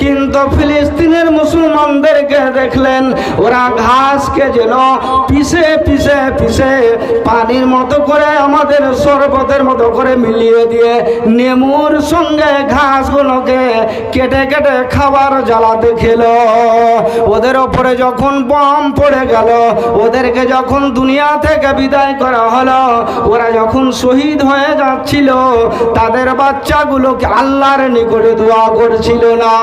কিন্তু ফিলিস্তিনের মুসলমানদেরকে দেখলেন, ওরা ঘাসকে যেন পিষে পিষে পিষে পানির মতো করে আমাদের শরবতের মতো করে মিলিয়ে দিয়ে নেমুর সঙ্গে ঘাসগুলোকে কেটে কেটে খাবার জ্বালাতে খেল ওদের ওপরে যখন বম পড়ে গেল, ওদেরকে যখন দুনিয়া থেকে বিদায় করা হলো, ওরা যখন শহীদ হয়ে যাচ্ছিল, তাদের বাচ্চাগুলোকে আল্লাহর নিকটে দোয়া করছিল না।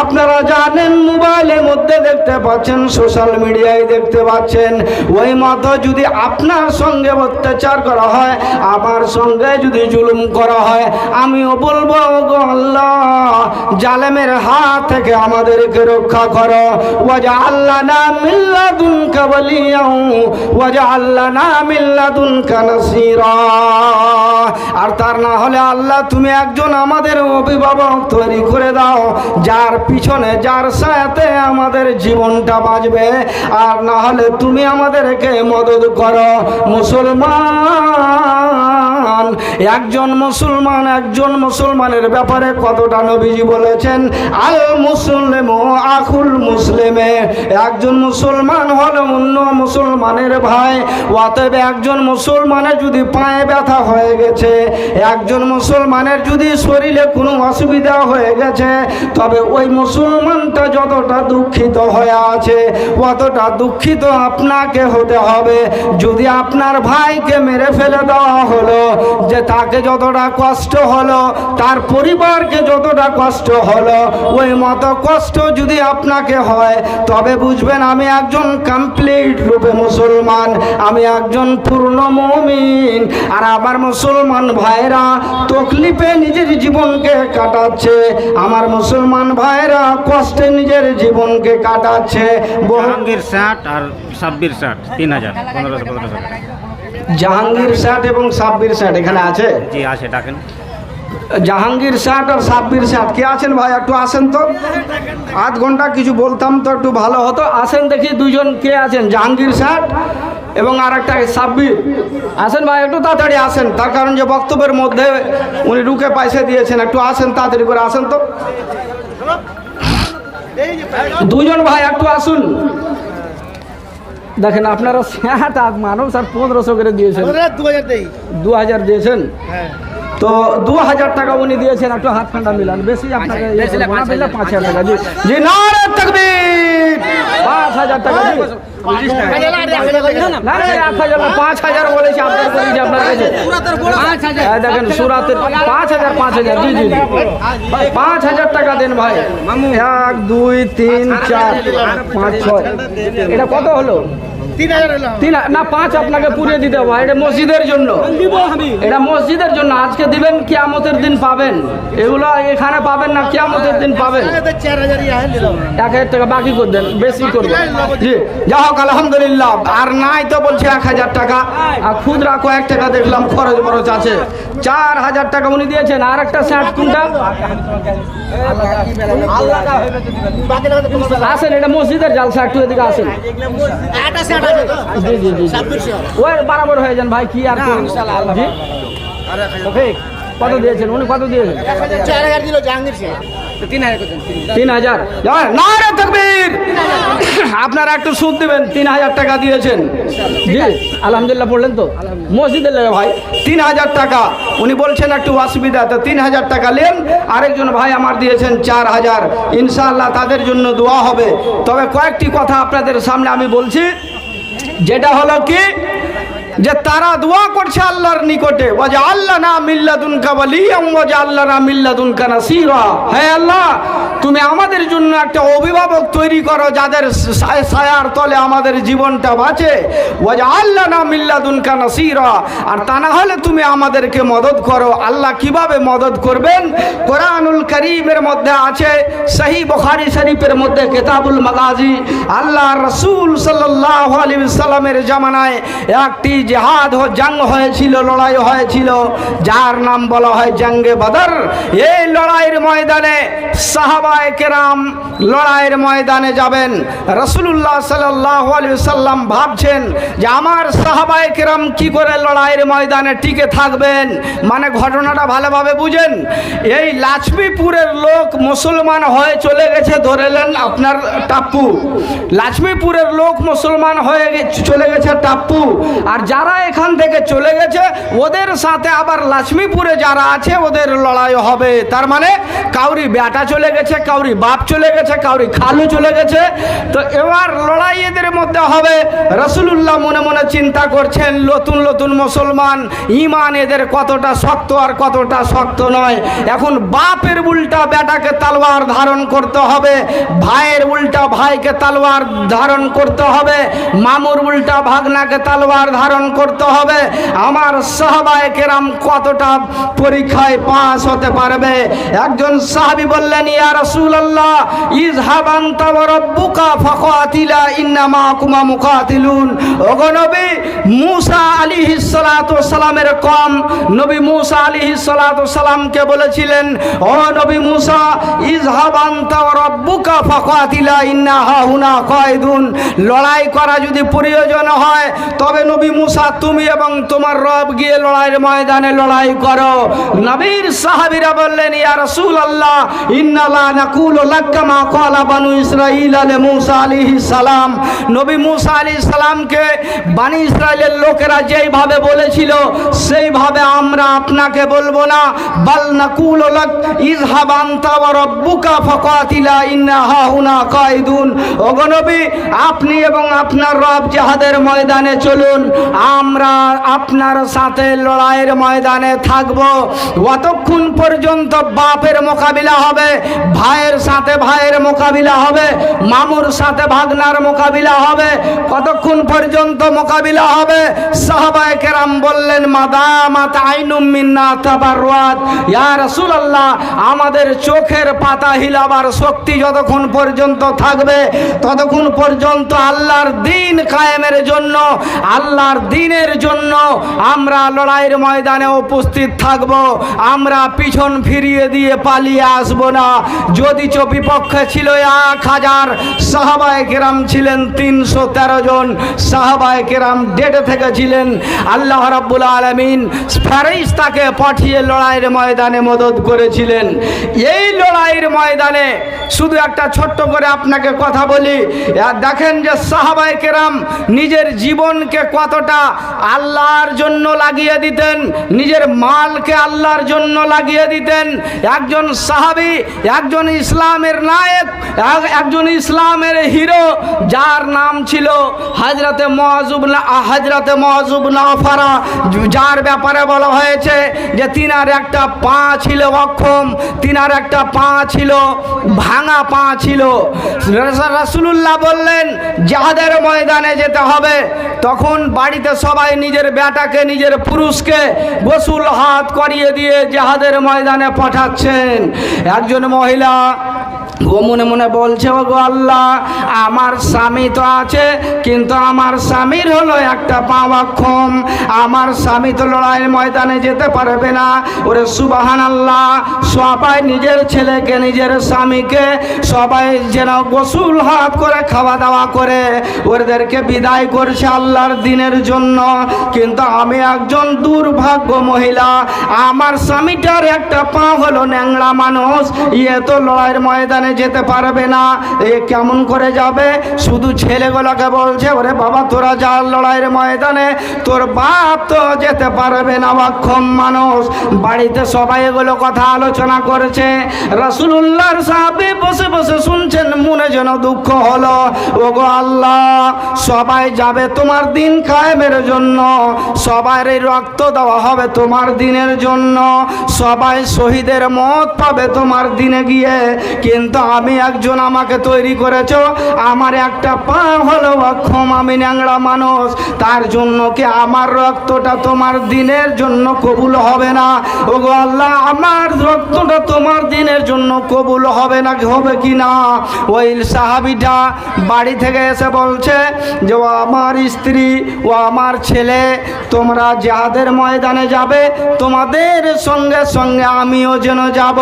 আপনারা জানেন মোবাইলের মধ্যে দেখতে পাচ্ছেন সোশ্যাল মিডিয়ায় দেখতে পাচ্ছেন। ওই মতো যদি আপনার সঙ্গে অত্যাচার করা হয়, আমার সঙ্গে যদি জুলুম করা হয়, আমিও বলব আল্লাহ, জালেমের হাত থেকে আমাদেরকে রক্ষা করো। ওয়াজা আল্লাহ না মিল্লা মিল্লাদুন কাবলিয়াও ওয়াজা আল্লাহ না মিল্লা মিল্লাদুন কানাসিরা আর তার না হলে আল্লাহ, তুমি একজন আমাদের অভিভাবক তৈরি করে দাও, যার পিছনে যার সাথে আমাদের জীবনটা বাঁচবে, আর না হলে তুমি আমাদেরকে মদত করো। মুসলমান, একজন মুসলমান, একজন মুসলমানের ব্যাপারে কতটা নবীজি বলেছেন? আল মুসলিম আকুল মুসলিমে, একজন মুসলমান হলো অন্য মুসলমানের ভাই, অতএব একজন মুসলমানের যদি পায়ে ব্যথা হয়ে গেছে, একজন মুসলমানের যদি শরীরে কোনো অসুবিধা হয়ে গেছে, তবে ওই মুসলমানটা যতটা দুঃখিত হয়ে আছে, অতটা দুঃখিত আপনাকে হতে হবে। যদি আপনার ভাইকে মেরে ফেলে দেওয়া হলো, যে তাকে যতটা কষ্ট হলো, তার পরিবারকে যতটা কষ্ট হলো, ওই মতো কষ্ট যদি আপনাকে হয়, তবে বুঝবেন আমি একজন কমপ্লিট রূপে মুসলমান, আমি একজন পূর্ণ মমিন। আর আমার মুসলমান ভাইরা তকলিফে নিজের জীবনকে কাটাচ্ছে। আমার মুসলমান ভাইরা কষ্টে নিজের জীবনকে কাটাচ্ছে। জাহাঙ্গীর ষাট আর সাব্বির ষাট তিন হাজার পনেরোশো পনেরোশো জাহাঙ্গীর ষাট এবং সাব্বির ষাট এখানে আছে? জি আছে ডাকেন। জাহাঙ্গীর ষাট আর সাব্বির ষাট কে আছেন ভাই? একটু আসেন তো। আধ ঘণ্টা কিছু বলতাম তো একটু ভালো হতো। আসেন দেখি দুজন কে আছেন জাহাঙ্গীর ষাট এবং আর একটা সাব্বির। আসেন ভাই একটু তাড়াতাড়ি আসেন। তার কারণ যে বক্তব্যের মধ্যে উনি রুকে পয়সা দিয়েছেন একটু আসেন তাড়াতাড়ি করে আসেন তো। দুজন ভাই একটু আসুন। দেখেন আপনারা ষাট মানুষ আর পনেরোশো করে দিয়েছেন। দু হাজার দিয়েছেন? হ্যাঁ। তো দু হাজার টাকা উনি দিয়েছেন একটু হাত ঠান্ডা মিলান। বেশি আপনাকে ইয়ে না, দিলে পাঁচ হাজার টাকা। জি পাঁচ হাজার টাকা পাঁচ হাজার বলেছি আপনার কাছে হ্যাঁ, দেখেন সুরাতের পাঁচ হাজার পাঁচ হাজার জি জি জি। পাঁচ হাজার টাকা দেন ভাই এক দুই তিন চার পাঁচ ছয় এটা কত হলো না পাঁচ আপনাকে পুড়িয়ে দিতে হবে এটা মসজিদের জন্য। এটা মসজিদের জন্য আজকে দিবেন কিয়ামতের দিন পাবেন। এগুলো এখানে পাবেন না কিয়ামতের দিন পাবেন। এক হাজার টাকা বাকি করে দেন বেশি করবেন জি যা হোক আলহামদুলিল্লাহ। আর নাই তো বলছে এক হাজার টাকা। আর খুচরা কয়েক টাকা দেখলাম খরচ বরচ আছে। চার হাজার টাকা উনি দিয়েছেন আর একটা শার্ট কোনটা? আসেন এটা মসজিদের জালসা একটু এদিকে আসেন। জি জি জি ওই বরাবর হয়ে যান ভাই কি আর জি। কত দিয়েছেন? উনি কত দিয়েছেন? চার হাজার দিল জাহাঙ্গীর সিং তিন হাজার নারে তকবীর! আপনারা একটু সুদ দিবেন তিন হাজার টাকা দিয়েছেন। জি আলহামদুলিল্লাহ পড়লেন তো? মসজিদের লেগে ভাই তিন হাজার টাকা। উনি বলছেন একটু অসুবিধা তো তিন হাজার টাকা নেন। আরেকজন ভাই আমার দিয়েছেন চার হাজার। ইনশাআল্লাহ তাদের জন্য দোয়া হবে। তবে কয়েকটি কথা আপনাদের সামনে আমি বলছি। যেটা হলো কি? যে তারা দোয়া করছে আল্লাহর নিকটে, ওয়াজা আল্লাহ না মিল্লাদুন কাবালিয়াম ওয়াজা আল্লাহ না মিল্লাদুন কানাসিরা হ্যাঁ আল্লাহ, তুমি আমাদের জন্য একটা অভিভাবক তৈরি করো যাদের সায়- ছায়ার তলে আমাদের জীবনটা বাঁচে। ওয়াজা আল্লাহ না মিল্লাদুন কানাসিরা আর তা না হলে তুমি আমাদেরকে মদত করো। আল্লাহ কীভাবে মদত করবেন? কোরআনুল করিমের মধ্যে আছে, সহি বুখারী শরীফের মধ্যে কেতাবুল মাগাজি। আল্লাহ রসুল সাল্লাহ আলী সাল্লামের জামানায় একটি জেহাদ জাং হয়েছিল, লড়াই হয়েছিল। যার নাম বলা হয় জাঙ্গে বদর। এই লড়াইয়ের ময়দানে সাহাবায় কেরাম লড়াইয়ের ময়দানে যাবেন। রসুল্লাহ সাল্লাহ সাল্লাম ভাবছেন যে আমার সাহাবায় কেরাম কি করে লড়াইয়ের ময়দানে টিকে থাকবেন? মানে ঘটনাটা ভালোভাবে বুঝেন। এই লাক্ষ্মীপুরের লোক মুসলমান হয়ে চলে গেছে ধরেলেন আপনার টাপ্পু। লাক্ষ্মীপুরের লোক মুসলমান হয়ে চলে গেছে টাপ্পু। আর যারা এখান থেকে চলে গেছে, ওদের সাথে আবার লক্ষ্মীপুরে যারা আছে, ওদের লড়াই হবে। তার মানে কাউরি বেটা চলে গেছে, কাউরি বাপ চলে গেছে, কাউরি খালু চলে গেছে। তো এবার লড়াই এদের মধ্যে হবে। রসুল্লাহ মনে মনে চিন্তা করছেন, নতুন নতুন মুসলমান ইমান এদের কতটা শক্ত আর কতটা শক্ত নয়। এখন বাপের উল্টা বেটাকে তালওয়ার ধারণ করতে হবে, ভাইয়ের উল্টা ভাইকে তালওয়ার ধারণ করতে হবে, মামুর উল্টা ভাগনাকে তালওয়ার ধারণ করতে হবে। আমার সাহাবায়ে কেরাম কতটা পরীক্ষায় পাস হতে পারবে? একজন সাহাবী বললেন, ইয়া রাসূলুল্লাহ, ইযহাব আনতা ওয়া রাব্বুকা ফাকাতিলা ইন্নামা কুমা মুকাতিলুন। ওগো নবী, মূসা আলাইহিস সালাতু সালামের কম নবী মূসা আলাইহিস সালাতু সালামকে বলেছিলেন, ও নবী মূসা, ইযহাব আনতা ওয়া রাব্বুকা ফাকাতিলা, ইন্না হাহুনা কায়দুন। লড়াই করা যদি প্রয়োজন হয়, তবে নবী মূসা তুমি এবং তোমার রব গিয়ে লড়াইয়ের ময়দানে লড়াই করো। নবীর সাহাবীরা বললেন, ইয়া রাসূলুল্লাহ, ইন্না লা নাকুলু লাক্কা মা ক্বালা বানু ইসরাঈল আলে মূসা আলাইহিস সালাম। নবী মূসা আলাইহিস সালামকে বানি ইসরাইলের লোকেরা যেইভাবে বলেছিল, সেইভাবে আমরা আপনাকে বলব না। বাল নাকুলু লাক, ইযহাব আনতা ওয়া রাব্বুকা ফাকাতিলা, ইন্না হাহুনা কায়দুন ওগো নবী, আপনি এবং আপনার রব জিহাদের ময়দানে চলুন। আমরা আপনার সাথে লড়াইয়ের ময়দানে থাকব। অতক্ষণ পর্যন্ত বাপের মোকাবিলা হবে, ভাইয়ের সাথে ভাইয়ের মোকাবিলা হবে, মামুর সাথে ভাগনার মোকাবিলা হবে। কতক্ষণ পর্যন্ত মোকাবিলা হবে। সাহাবায়ে কেরাম বললেন, মাদামাত আইনুম মিন্না তাবাররাত। ইয়া রাসূলুল্লাহ, আমাদের চোখের পাতা হিলাবার শক্তি যতক্ষণ পর্যন্ত থাকবে, ততক্ষণ পর্যন্ত আল্লাহর দিন কায়েমের জন্য, আল্লাহর দিনের জন্য আমরা লড়াইয়ের ময়দানে উপস্থিত থাকব। আমরা পিছন ফিরিয়ে দিয়ে পালিয়ে আসব না। যদি চো বিপক্ষে ছিল এক হাজার, সাহাবায় কেরাম ছিলেন তিনশো তেরো জন। সাহাবায় কেরাম ডেটে থেকে ছিলেন। আল্লাহ রাব্বুল আলমিন ফেরেশতাকে পাঠিয়ে লড়াইয়ের ময়দানে মদত করেছিলেন। এই লড়াইয়ের ময়দানে শুধু একটা ছোট্ট করে আপনাকে কথা বলি। দেখেন যে সাহাবায় কেরাম নিজের জীবনকে কতটা আল্লাহর জন্য লাগিয়ে দিতেন, নিজের মালকে আল্লাহর জন্য লাগিয়ে দিতেন। একজন সাহাবি, একজন ইসলামের নায়ক একজন ইসলামের হিরো, যার নাম ছিল হাজরতে মহাজুব হাজরাতে মহাজুব নাফারা যার ব্যাপারে বলা হয়েছে যে তিনার একটা পা ছিল অক্ষম, তিনার একটা পা ছিল ভাঙা পা ছিল। রাসুলুল্লাহ বললেন, যাহাদের ময়দানে যেতে হবে, তখন বাড়িতে সবাই নিজের বেটাকে নিজের পুরুষকে গোসুল হাত করিয়ে দিয়ে জাহাদের ময়দানে পাঠাচ্ছেন। একজন মহিলা ও মনে মনে বলছে ও গো আল্লাহ, আমার স্বামী তো আছে, কিন্তু আমার স্বামীর হলো একটা পাওয়াক্ষম আমার স্বামী তো লড়াইয়ের ময়দানে যেতে পারবে না। ওরে সুবাহান আল্লাহ সবাই নিজের ছেলেকে, নিজের স্বামীকে সবাই যেন গোসুল হাত করে খাওয়া দাওয়া করে। ওদেরকে বিদায় করছে আল্লাহর দিনের জন্য। কিন্তু আমি একজন দুর্ভাগ্য মহিলা, আমার স্বামীটার একটা পা হলো ন্যাংড়া মানুষ। ইয়ে তো লড়াইয়ের ময়দানে যেতে পারবে না। এ কেমন করে যাবে? শুধু ছেলেগুলোকে বলছে, ওরে বাবা, তোরা যা লড়াইয়ের ময়দানে, তোর বাপ তো যেতে পারবে না, অক্ষম মানুষ। বাড়িতে সবাই এগুলো কথা আলোচনা করেছে। রসুল্লাহর সাহাবি বসে বসে শুনছেন, মনে যেন দুঃখ হলো। ওগো আল্লাহ, সবাই যাবে তোমার দিন কায়েমের জন্য। সবার রক্ত দেওয়া হবে তোমার দিনের জন্য। সবাই শহীদের মত পাবে তোমার দিনে গিয়ে। কিন্তু আমি একজন আমাকে তৈরি করেছ। আমার একটা পা হলো অক্ষম, আমি ন্যাংড়া মানুষ। তার জন্য কি আমার রক্তটা তোমার দিনের জন্য কবুল হবে না? ওগো আল্লাহ, আমার রক্তটা তোমার দিনের জন্য কবুল হবে না হবে কি না? ওই সাহাবিটা বাড়ি থেকে এসে বলছে যে, ও আমার স্ত্রী, ও আমার ছেলে, তোমরা যাদের ময়দানে যাবে, তোমাদের সঙ্গে সঙ্গে আমিও যেন যাব।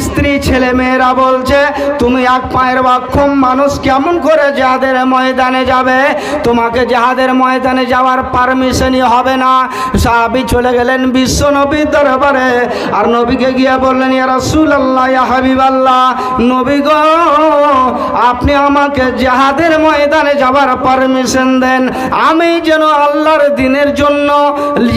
স্ত্রী, ছেলে, মেয়েরা বলছে, তুমি এক পায়ের বাক্ষম মানুষ কেমন করে যাদের ময়দানে যাবে? তোমাকে যাহাদের ময়দানে যাওয়ার পারমিশনই হবে না। সাহাবি চলে গেলেন বিশ্ব নবীর দরবারে। আর নবীকে গিয়ে বললেন, ইয়া রাসূল আল্লাহ ইয়া হাবিব আল্লাহ নবী গো, আপনি আমাকে যাহাদের ময়দানে যাবার পারমিশন দেন। আমি যেন আল্লাহর দিনের জন্য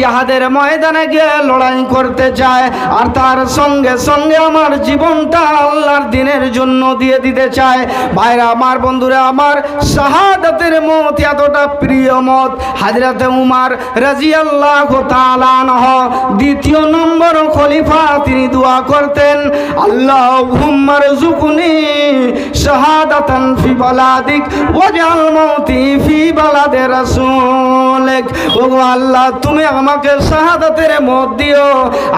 যাহাদের ময়দানে গিয়ে লড়াই করতে চাই। আর তার সঙ্গে সঙ্গে আমার জীবনটা আল্লাহর দিনের জন্য দিয়ে দিতে চাই ভাইরা, আমার বন্ধুরা, আমার শাহাদাতের মত, এতটা প্রিয় মত। হাজরাতে উমার রাজিয়াল্লাহ তালানহ দ্বিতীয় নম্বর খলিফা তিনি দোয়া করতেন আল্লাহ হুম্মার জুকুনি শাহাদাতান ফি বালাদিক ওয়াজাল মাউতি ফি বালাদে রাসূলিক। ওগো আল্লাহ, তুমি আমাকে শাহাদাতের মত দিও,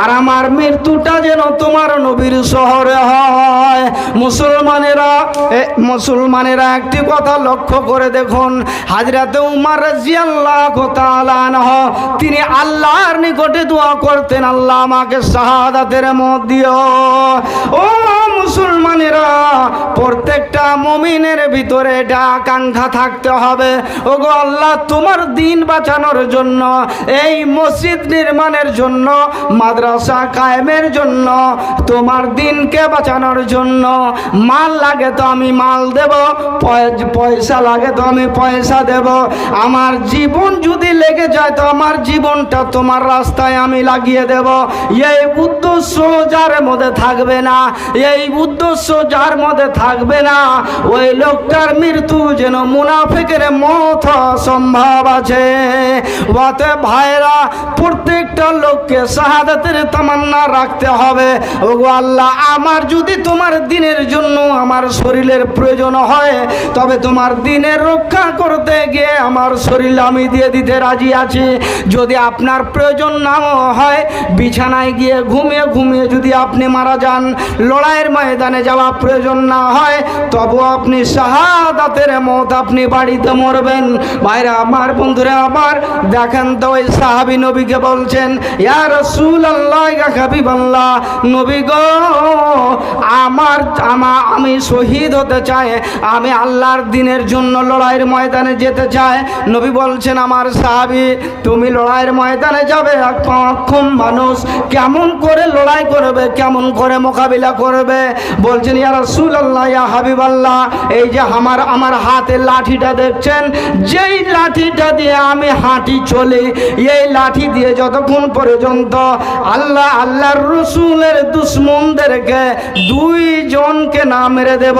আর আমার মৃত্যুটা যেন তোমার নবীর শহরে হয়। মুসলমানেরা মুসলমানেরা একটি কথা লক্ষ্য করে দেখুন। হাজরাতে উমার রাজিয়াল্লাহু তিনি আল্লাহর নিকটে দোয়া করতেন, আল্লাহ আমাকে শাহাদাতের মত দিও। ও মুসলমানেরা, প্রত্যেকটা মমিনের ভিতরে এটা আকাঙ্ক্ষা থাকতে হবে। ওগো আল্লাহ, তোমার দিন বাঁচানোর জন্য, এই মসজিদ নির্মাণের জন্য, মাদ্রাসা কায়েমের জন্য, তোমার দিনকে বাঁচানোর জন্য মাল লাগে তো আমি মাল দেব পয়সা লাগে তো আমি পয়সা দেব। আমার জীবন যদি লেগে যায় তো আমার জীবনটা তোমার রাস্তায় আমি লাগিয়ে দেব। এই উদ্দেশ্য যার মধ্যে থাকবে না, এই উদ্দেশ্য যার মধ্যে থাকবে না, ওই লোকটার মৃত্যু যেন মুনাফিকের মত সম্ভব আছে। ওতে ভাইরা প্রত্যেকটা লোককে শাহাদাতের তামান্না রাখতে হবে। ওগো আল্লাহ, আমার যদি তোমার দিনের জন্য আমার শরীরের প্রয়োজন হয়, তবে তোমার দিনের রক্ষা করতে গিয়ে আমার শরীর আমি দিয়ে দিতে রাজি আছি। যদি আপনার প্রয়োজন নাও হয়, বিছানায় গিয়ে ঘুমিয়ে ঘুমিয়ে যদি আপনি মারা যান, লড়াইয়ের ময়দানে যাওয়া প্রয়োজন না হয়, তবু আপনি শাহাদাতের মত আপনি বাড়িতে মরবেন। ভাইরা আমার বন্ধুরা আমার, দেখেন তো ওই সাহাবি নবীকে বলছেন, ইয়া রাসূল আল্লাহ ইয়া হাবিব আল্লাহ নবী গো আমার আমা, আমি শহীদ হতে চাই, আমি আল্লাহর দিনের জন্য লড়াইয়ের ময়দানে যেতে চাই। নবী বলছেন, আমার সাহাবি, তুমি লড়াইয়ের ময়দানে যাবে অক্ষম মানুষ কেমন করে লড়াই করবে, কেমন করে মোকাবিলা করবে? বলছেন, ইয়া রাসূল আল্লাহ ইয়া হাবিব আল্লাহ এই যে আমার আমার হাতে লাঠিটা দেখছেন, যেই লাঠিটা দিয়ে আমি হাঁটি চলি, এই লাঠি দিয়ে যতক্ষণ পর্যন্ত আল্লাহ, আল্লাহর রসুলের দুশ্মনদেরকে দুই জনকে না মেরে দেব।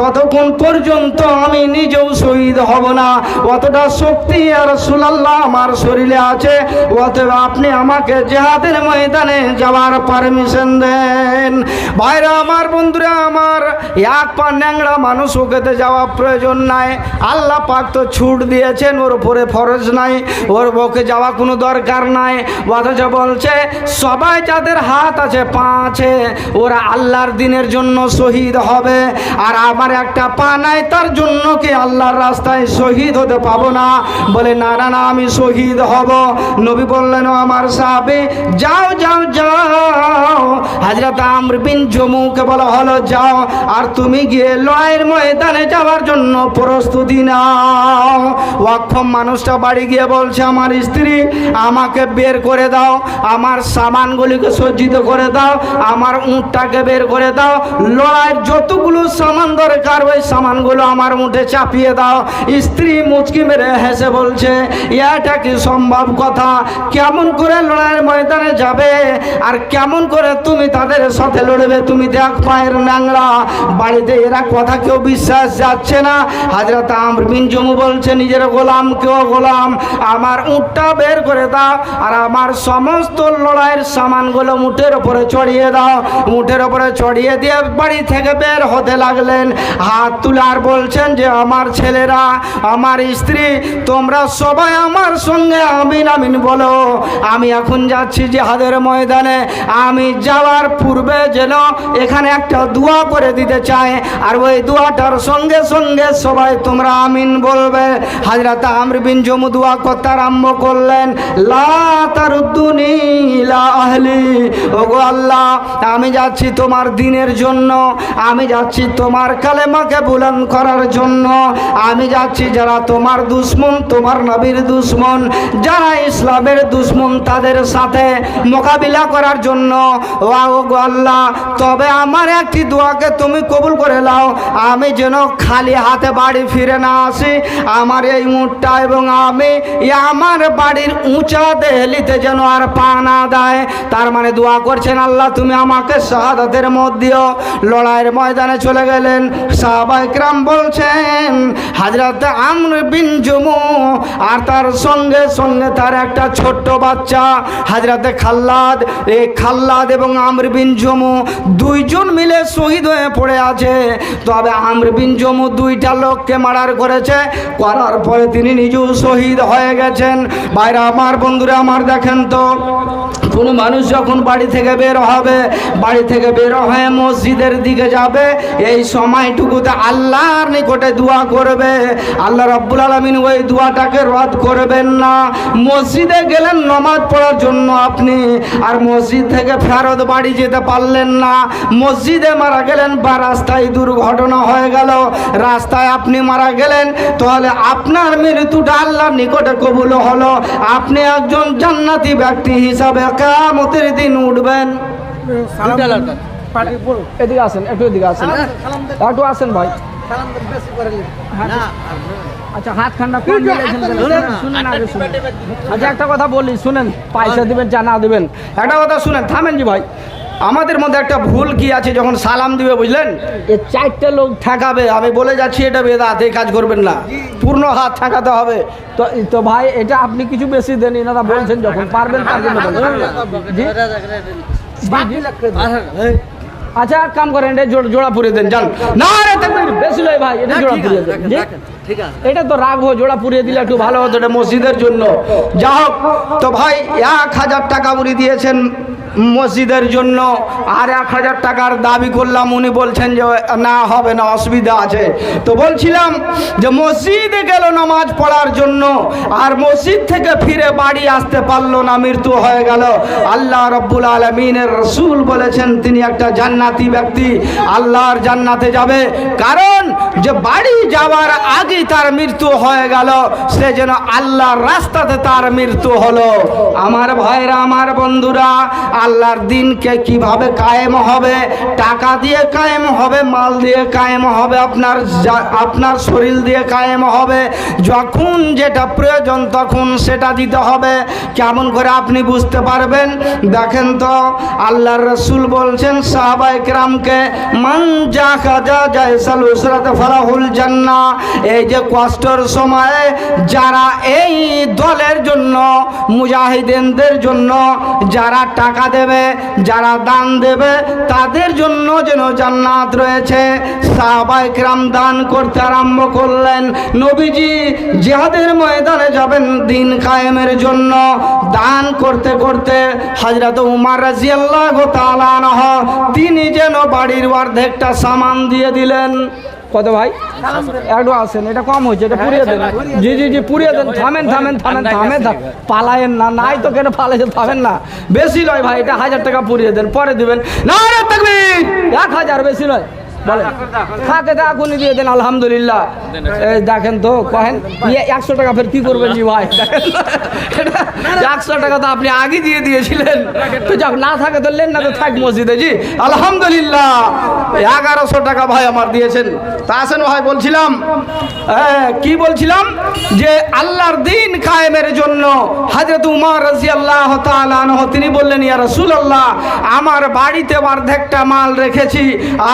ততক্ষণ পর্যন্ত আমি নিজেও শহীদ হব না। অতটা শক্তি আর সুলাল্লাহ আমার শরীরে আছে। অতএব আপনি আমাকে জেহাদের ময়দানে যাওয়ার পারমিশন দেন। ভাইরা আমার, বন্ধুরা আমার, এক পা ন্যাংরা মানুষ ওকেতে যাওয়া প্রয়োজন নাই। আল্লাহ পাক তো ছুট দিয়েছেন, ওর উপরে ফরজ নাই, ওর ওকে যাওয়া কোনো দরকার নাই। অথচ বলছে, সবাই যাদের হাত আছে, পা আছে, ওরা আল্লাহর দিনের জন্য শহীদ হবে। আর আমার একটা পা নাই, তার জন্য কি আল্লাহর রাস্তায় শহীদ হতে পাবো না? বলে, না না না, আমি শহীদ হব। নবী বললেন, আমার সাহাবে, যাও যাও যাও। হাজরত আমর বিন জমুকে বলা হলো, যাও, আর তুমি গিয়ে লয়ের ময়দানে যাওয়ার জন্য প্রস্তুতি নাও। অক্ষম মানুষটা বাড়ি গিয়ে বলছে, আমার স্ত্রী, আমাকে বের করে দাও, আমার সামানগুলিকে সজ্জিত করে দাও, আমার উঁটটাকে বের করে দাও লড়াইয়ের যতগুলো সামান দরকার, ওই সামানগুলো আমার মুঠে চাপিয়ে দাও। স্ত্রী মুচকি মেরে হেসে বলছে, এটা কি সম্ভব কথা? কেমন করে লড়াইয়ের ময়দানে যাবে? আর কেমন করে তুমি তাদের সাথে লড়বে? তুমি দেখ পায়ের ন্যাংরা বাড়িতে এরা কথা কেউ বিশ্বাস যাচ্ছে না। হাজরত আমর বিন জমু বলছে, নিজের গোলাম, কেউ গোলাম, আমার উঁটটা বের করে দাও আর আমার সমস্ত লড়াইয়ের সামানগুলো মুঠের ওপরে চড়িয়ে দাও। মুঠের ওপরে চড়িয়ে দিয়ে বাড়ি থেকে বের হতে লাগলেন। হাত তুলে আর বলছেন যে, আমার ছেলেরা, আমার স্ত্রী, তোমরা সবাই আমার সঙ্গে আমিন আমিন বলো। আমি এখন যাচ্ছি জিহাদের ময়দানে। আমি যাওয়ার পূর্বে যেন এখানে একটা দোয়া করে দিতে চাই। আর ওই দোয়াটার সঙ্গে সঙ্গে সবাই তোমরা আমিন বলবে। হাজরাত আমর বিন জমু দোয়া করতে আরম্ভ করলেন। লা ওগো আল্লাহ, আমি যাচ্ছি তোমার দিনের জন্য। আমি যাচ্ছি তোমার কালেমাকে বুলন্দ করার জন্য। আমি যাচ্ছি যারা তোমার দুশ্মন, তোমার নবীর দুশ্মন, যারা ইসলামের দুশ্মন তাদের সাথে মোকাবিলা করার জন্য। ও গো আল্লাহ, তবে আমার একটি দোয়াকে তুমি কবুল করে নাও। আমি যেন খালি হাতে বাড়ি ফিরে না আসি। আমার এই মুঠটা এবং আমি আমার বাড়ির উঁচা দেহলিতে যেন আর পা না দেয়। তার মানে দোয়া করছেন আল্লাহ, তুমি আমাকে শাহাদাতের মধ্যেও লড়াইয়ের ময়দানে চলে গেলেন। সাহাবাইকরাম বলছেন হাজরত আমর বিন জুমু আর তার সঙ্গে সঙ্গে তার একটা ছোট্ট বাচ্চা হাজরাতে খাল্লাদ। এই খাল্লাদ এবং আমর বিন জমু দুইজন মিলে শহীদ হয়ে পড়ে আছে। তবে আমর বিন জমু দুইটা লোককে মার্ডার করেছে। করার পরে তিনি নিজেও শহীদ হয়ে গেছেন। বাইরে আমার বন্ধুরা, আমার দেখেন তো, কোনো মানুষ যখন বাড়ি থেকে বের হবে, বাড়ি থেকে বের হয়ে মসজিদের দিকে যাবে, এই সময়টুকুতে আল্লাহর নিকটে দোয়া করবে। আল্লাহ রব্বুল আলমিন ওই দোয়াটাকে রদ করবেন না। মসজিদে গেলেন, নমাজ পড়ার জন্য আপনি। আর মসজিদ থেকে ফেরত বাড়ি যেতে পারলেন না। মসজিদে মারা গেলেন, বা রাস্তায় দুর্ঘটনা হয়ে গেল। রাস্তায় আপনি মারা গেলেন, তাহলে আপনার মৃত্যুটা আল্লাহর নিকটে কবুল হলো। আপনি একজন জান্নাতি ব্যক্তি হিসাবে কামতের দিন উঠবেন। এদিকে আসেন একটু এদিকে আসেন একটু আসেন ভাই আচ্ছা হাত ঠান্ডা কোন দিয়েছেন বলেন? শুনেন আগে শুনেন আচ্ছা একটা কথা বলি শুনেন পয়সা দিবেন চা না দিবেন একটা কথা শুনেন থামেন জি ভাই আমাদের মধ্যে একটা ভুল কি আছে যখন সালাম দিবে বুঝলেন এ চারটে লোক ঠেকাবে আমি বলে যাচ্ছি এটা বেদাত এই কাজ করবেন না পূর্ণ হাত ঠেকাতে হবে তো তো ভাই এটা আপনি কিছু বেশি দেন এনারা বলছেন যখন পারবেন তার জন্য। আচ্ছা এক কাম করেন এটা জোড়া পুরিয়ে দেন জান। না রে তাকবীর, বেশি লয় ভাই এটা জোড়া পুড়িয়ে দেন জি? এটা তো রাখব জোড়া পুরিয়ে দিলে একটু ভালো হতো এটা মসজিদের জন্য। যা হোক তো ভাই এক হাজার টাকা উনি দিয়েছেন মসজিদের জন্য আর এক হাজার টাকার দাবি করলাম। উনি বলছেন যে, না, হবে না, অসুবিধা আছে। তো বলছিলাম যে, মসজিদে গেল নামাজ পড়ার জন্য আর মসজিদ থেকে ফিরে বাড়ি আসতে পারল না, মৃত্যু হয়ে গেল। আল্লাহ রব্বুল আলমিনের রসুল বলেছেন, তিনি একটা জান্নাতি ব্যক্তি, আল্লাহর জান্নাতে যাবে। কারণ যে বাড়ি যাওয়ার আগে তার মৃত্যু হয়ে গেল, সে যেন আল্লাহর রাস্তাতে তার মৃত্যু হলো। আমার ভাইরা, আমার বন্ধুরা আল্লাহর দিনকে কীভাবে কায়েম হবে, টাকা দিয়ে কায়েম হবে, মাল দিয়ে কায়েম হবে, আপনার আপনার শরীর দিয়ে কায়েম হবে, যখন যেটা প্রয়োজন তখন সেটা দিতে হবে। কেমন করে আপনি বুঝতে পারবেন? দেখেন তো, আল্লাহর রসুল বলছেন সাহাবাই কেরামকে মান যা কাজা জায়সাল উসরাতে ফালাহুল জান্না। এই যে কষ্টর সময়ে যারা এই দলের জন্য মুজাহিদিনদের জন্য, যারা টাকা দেবে, যারা দান দেবে, তাদের জন্য যেন জান্নাত রয়েছে। সাহাবাই কিরাম দান করতে আরম্ভ করলেন। নবীজি জিহাদের ময়দানে যাবেন দিন কায়েমের জন্য। দান করতে করতে হজরত উমার রাজিয়াল্লাহ তালানহ তিনি যেন বাড়ির অর্ধেকটা সামান দিয়ে দিলেন। কত ভাই? একটু আসেন এটা কম হয়েছে এটা পুড়িয়ে দেন। জি জি জি পুড়িয়ে দেন। থামেন থামেন থামেন থামেন থাম- পালায়েন না নাই তো কেন পালাইছে থামেন না। বেশি নয় ভাই এটা হাজার টাকা পুড়িয়ে দেন পরে দিবেন। না এক হাজার বেশি নয়। দিয়ে দেন, আলহামদুলিল্লাহ। দেখেন তো, কহেন ইয়ে একশো টাকা ফের কি করবেন জি ভাই? একশো টাকা তো আপনি আগে দিয়ে দিয়েছিলেন। তো যাক, না থাকে তো লেন না তো থাক মসজিদে, জি। আলহামদুলিল্লাহ। এগারোশো টাকা ভাই আমার দিয়েছেন। তা আসেন ভাই, বলছিলাম কি বলছিলাম? যে আল্লাহর দিন কায়েমের জন্য হাজরত উমর রাজি আল্লাহ তিনি বললেন, ইয়া রসুল আল্লাহ আমার বাড়িতে অর্ধেকটা মাল রেখেছি,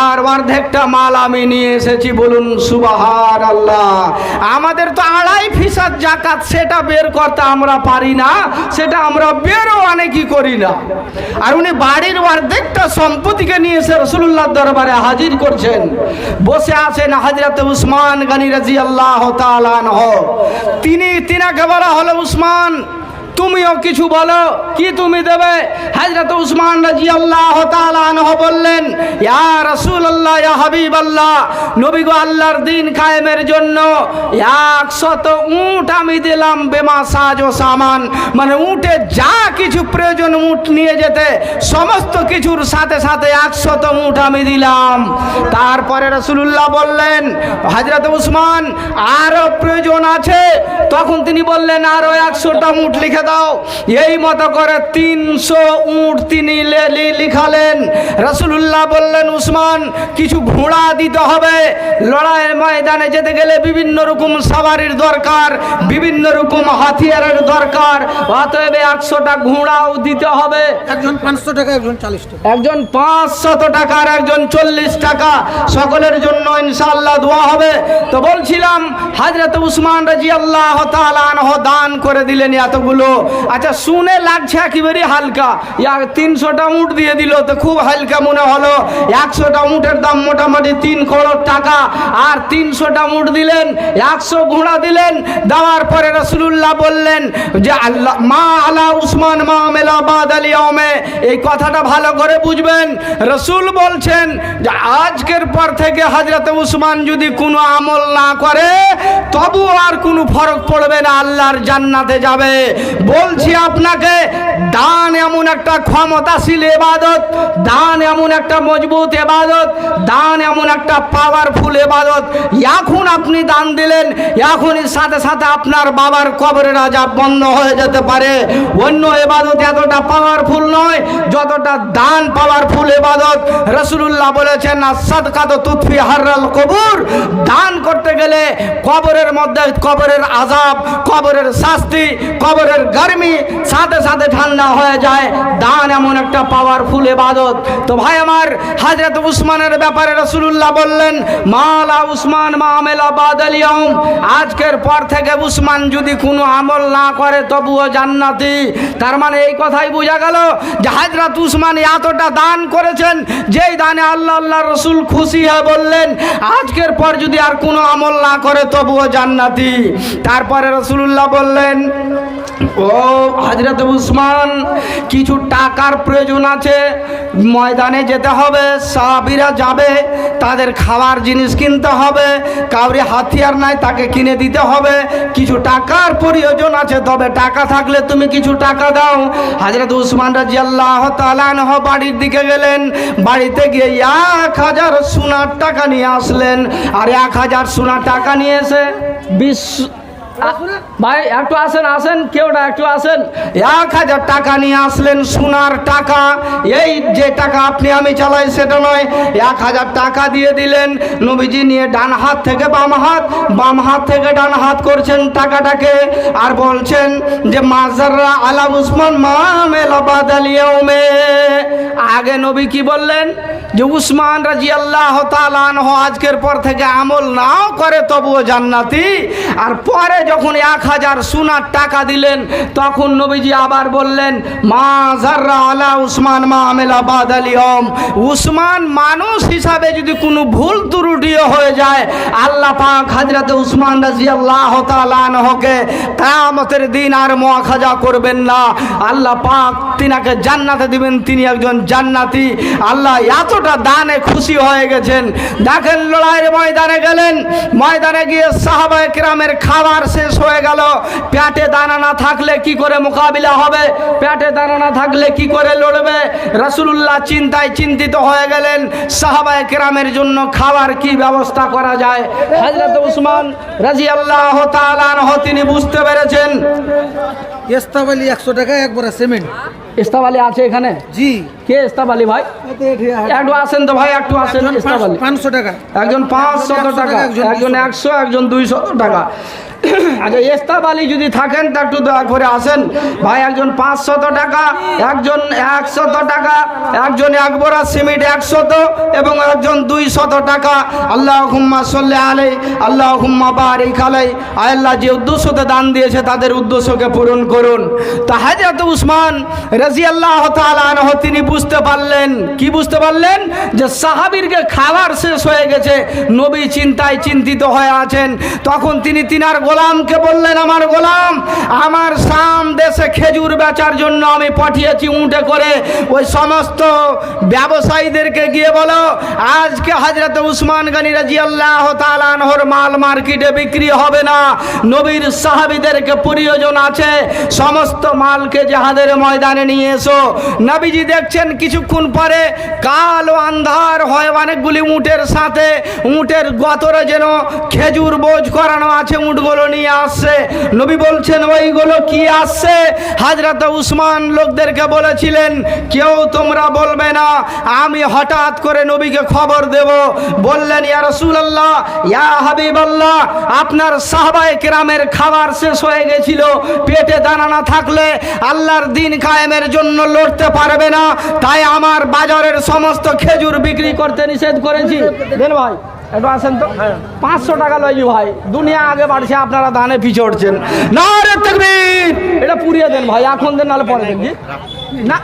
আর অর্ধেকটা মাল আমি নিয়ে এসেছি, বলুন সুবাহার আল্লাহ আমাদের তো আড়াই ফিসাদ জাকাত সেটা বের করতে আমরা পারি না, সেটা আমরা বেরো অনেকই করি না। আর উনি বাড়ির অর্ধেকটা সম্পত্তিকে নিয়ে এসে রসুল্লাহ দরবারে হাজির করছেন। বসে আছেন হাজরত উসমান গানি রাজি আল্লাহ তিনি, তিনাকে বলা হলো, উসমান তুমিও কিছু বলো, কি তুমি দেবে? হজরত উসমান রাজি আল্লাহ তালানহ বললেন, ইয়া রসুল আল্লাহ ইয়া হাবিব আল্লাহ নবী গো আল্লাহর দিন কায়েমের জন্য একশত উট আমি দিলাম বেমা সাজ ও সামান। মানে উটে যা কিছু প্রয়োজন উট নিয়ে যেতে, সমস্ত কিছুর সাথে সাথে একশত উট আমি দিলাম। তারপরে রসুল্লাহ বললেন, হজরত উসমান, আরও প্রয়োজন আছে? তখন তিনি বললেন, আরও একশোটা উট লিখে দাও। এই মতো করে তিনশো উট তিনি লিখালেন। রসুল্লাহ বললেন উসমান কিছু ঘোড়া দিতে হবে। লড়াইয়ের ময়দানে যেতে গেলে বিভিন্ন রকম সাবারির দরকার বিভিন্ন রকম হাতিয়ারের দরকার। অতএব একশোটা ঘোড়াও দিতে হবে। একজন পাঁচশো টাকা একজন চল্লিশ টাকা। একজন পাঁচশত টাকার একজন চল্লিশ টাকা। সকলের জন্য ইনশাল্লাহ দোয়া হবে। তো বলছিলাম হাজরত উসমান রাজি আল্লাহ দান করে দিলেন এতগুলো আচ্ছা শুনে লাগছে একেবারে হালকা। তিনশোটা উঠ দিয়ে দিল, তো খুব হালকা মনে হলো। একশোটা উঠের দাম মোটামুটি তিন করোড় টাকা। আর তিনশোটা উঠ দিলেন, একশো ঘোড়া দিলেন। দেওয়ার পরে রসুল্লাহ বললেন যে, আল্লাহ, মা আলা উসমান, মা মেলা বাদ আলিয়মে এই কথাটা ভালো করে বুঝবেন। রসুল বলছেন যে, আজকের পর থেকে হজরত উসমান যদি কোনো আমল না করে, তবু আর কোনো ফরক পড়বে না, আল্লাহর জান্নাতে যাবে। বলছি আপনাকে, দান এমন একটা ক্ষমতাশীল এবাদত, দান এমন একটা মজবুত এবাদত, দান এমন একটা পাওয়ারফুল এবাদত। এখন আপনি দান দিলেন, এখনই সাথে সাথে আপনার বাবার কবরের আজাব বন্ধ হয়ে যেতে পারে। অন্য এবাদত এতটা পাওয়ারফুল নয়, যতটা দান পাওয়ারফুল এবাদত। রসুল্লাহ বলেছেন সাদকাত তুৎফি হার্রাল কবুর। দান করতে গেলে কবরের মধ্যে কবরের আজাব, কবরের শাস্তি, কবরের গরমি সাথে সাথে ঠান্ডা হয়ে যায়। দান এমন একটা পাওয়ারফুল এবাদত তো ভাই আমার হাজরত উসমানের ব্যাপারে রসুল্লাহ বললেন, মালা উসমান মামেলা বাদালিয়ম আজকের পর থেকে উসমান যদি কোনো আমল না করে, তবুও জান্নাতি। তার মানে এই কথাই বোঝা গেল যে হাজরত উসমান এতটা দান করেছেন, যেই দানে আল্লাহ আল্লাহ রসুল খুশি হয়ে বললেন, আজকের পর যদি আর কোনো আমল না করে, তবুও জান্নাতি। তারপরে রসুল্লাহ বললেন ও হাজরত উসমান, কিছু টাকার প্রয়োজন আছে। ময়দানে যেতে হবে, সাহাবিরা যাবে, তাদের খাওয়ার জিনিস কিনতে হবে, কাউরি হাতিয়ার নাই, তাকে কিনে দিতে হবে। কিছু টাকার প্রয়োজন আছে, তবে টাকা থাকলে তুমি কিছু টাকা দাও। হাজরত উসমান রাজি আল্লাহ তালানহ বাড়ির দিকে গেলেন, বাড়িতে গিয়ে এক হাজার সোনার টাকা নিয়ে আসলেন। আর এক হাজার সোনার টাকা নিয়ে এসে বিশ্ব ভাই একটু আসেন আসেন কেউ না একটু আসেন। এক হাজার টাকা নিয়ে আসলেন সোনার টাকা। এই যে টাকা আপনি আমি চালাই সেটা নয়। এক হাজার টাকা দিয়ে দিলেন। নবীজি নিয়ে ডান হাত থেকে বাম হাত বাম হাত থেকে ডান হাত করছেন টাকাটাকে আর বলছেন যে মাজাররা আলা উসমান মামেলাবাদ আলিয়মে আগে নবী কি বললেন? যে উসমান রাজি আল্লাহ তালানহ আজকের পর থেকে আমল নাও করে, তবুও জান্নাতি। আর পরে যখন এক হাজার সোনার টাকা দিলেন, তখন নবীজি আবার বললেন, মা জাররা আলা উসমান, মা আমেলা বাদ আলিয়ম উসমান মানুষ হিসাবে যদি কোনো ভুল ত্রুটিও হয়ে যায়, আল্লাহ পাক হাজরাতে উসমান রাজি আল্লাহ তালানহকে কায়ামতের দিন আর মোয়াখাজা করবেন না। আল্লাহ পাক তিনাকে জান্নাতে দিবেন, তিনি একজন জান্নাতি। আল্লাহ এতটা দানে খুশি হয়ে গেছেন। দেখেন লড়াইয়ের ময়দানে গেলেন। ময়দানে গিয়ে সাহাবা কিরামের খাবার শেষ হয়ে গেল। পেটে দানা না থাকলে কি করে মোকাবিলা হবে? পেটে দানা না থাকলে কি করে লড়বে? রসুল্লাহ চিন্তায় চিন্তিত হয়ে গেলেন। সাহাবা কিরামের জন্য খাবার কি ব্যবস্থা করা যায়? হজরত উসমান রাজি আল্লাহ তিনি বুঝতে পেরেছেন। এস্তাবালি একশো টাকা, একবার সিমেন্ট। ইস্তাবালি আছে এখানে? জি। কে ইস্তাবালি ভাই? একটু আসেন তো ভাই একটু আসেন ইস্তাবালি। পাঁচশো টাকা। একজন পাঁচশো টাকা একজন একশো একজন দুইশো টাকা। আচ্ছা এস্তাব আলী যদি থাকেন, তা একটু দয়া করে আসেন। ভাই, একজন পাঁচশত টাকা, একজন একশত টাকা, একজন এক একবোরা সিমেন্ট একশত, এবং একজন দুই শত টাকা। আল্লাহ হুম্মা সল্লে আলাই আল্লাহ হুম্মা বারিক আলাই আল্লাহ, যে উদ্দেশ্যতে দান দিয়েছে, তাদের উদ্দেশ্যকে পূরণ করুন। তা হাজরত উসমান রাজি আল্লাহ তালানহ তিনি বুঝতে পারলেন, কি বুঝতে পারলেন? যে সাহাবীরকে খাবার শেষ হয়ে গেছে, নবী চিন্তায় চিন্তিত হয়ে আছেন। তখন তিনি তিনার গোলামকে বললেন, আমার গোলাম, আমার সাম দেশে খেজুর বেচার জন্য আমি পাঠিয়েছি উঁটে করে। ওই সমস্ত ব্যবসায়ীদেরকে গিয়ে বলো, আজকে হাজরত উসমান গানি রাজি আল্লাহ তালানহর মাল মার্কেটে বিক্রি হবে না। নবীর সাহাবিদেরকে প্রয়োজন আছে, সমস্ত মালকে জাহাদের ময়দানে নিয়ে এসো। নবীজি দেখছেন, কিছুক্ষণ পরে কালো আন্ধার হয় অনেকগুলি উঁটের সাথে, উঁটের গতরে যেন খেজুর বোঝ করানো আছে উঁটগুলো। নিয়ে আসছে। নবী বলছেন ওইগুলো কি আসছে? হাজরত উসমান লোকদেরকে বলেছিলেন, কেউ তোমরা বলবে না, আমি হঠাৎ করে নবীকে খবর দেব। বললেন, ইয়া রাসূলুল্লাহ, ইয়া হাবিবাল্লাহ, আপনার সাহাবায়ে কেরামের খাবার শেষ হয়ে গেছিল, পেটে দানা না থাকলে আল্লাহর দিন কায়েমের জন্য লড়তে পারবে না, তাই আমার বাজারের সমস্ত খেজুর বিক্রি করতে নিষেধ করেছি। দেন ভাই একটু আসেন তো। পাঁচশো টাকা লইলি ভাই। দুনিয়া আগে বাড়ছে আপনারা দানে পিছে উঠছেন। না রে তকবীর! এটা পুড়িয়ে দেন ভাই এখন দেন নাহলে পরে দেন না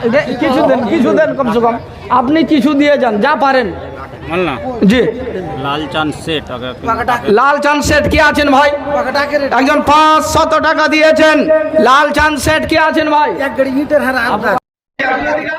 কিছু দেন কিছু দেন কমসে কম। আপনি কিছু দিয়ে যান যা পারেন। জি। লাল চাঁদ সেট কি আছেন ভাই? একজন পাঁচ শত টাকা দিয়েছেন। লাল চাঁদ সেট কি আছেন ভাই?